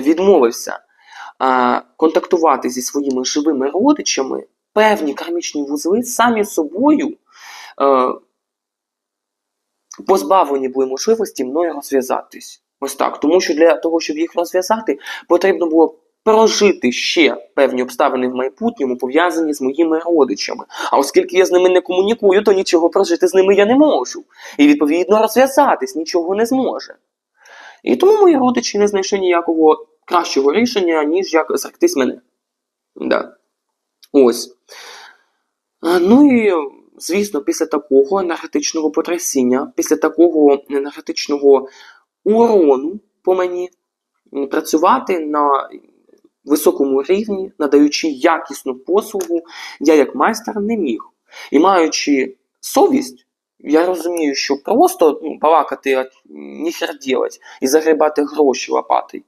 відмовився а, контактувати зі своїми живими родичами, певні кармічні вузли самі собою е, позбавлені були можливості мною розв'язатись. Ось так. Тому що для того, щоб їх розв'язати, потрібно було прожити ще певні обставини в майбутньому, пов'язані з моїми родичами. А оскільки я з ними не комунікую, то нічого прожити з ними я не можу. І відповідно розв'язатись нічого не зможе. І тому мої родичі не знайшли ніякого кращого рішення, ніж як зректись мене. Да. Ось. Ну і, звісно, після такого енергетичного потрясіння, після такого енергетичного урону по мені, працювати на високому рівні, надаючи якісну послугу, я як майстер не міг. І маючи совість, я розумію, що просто ну, балакати, а ніхер делать, і загрібати гроші лопатий.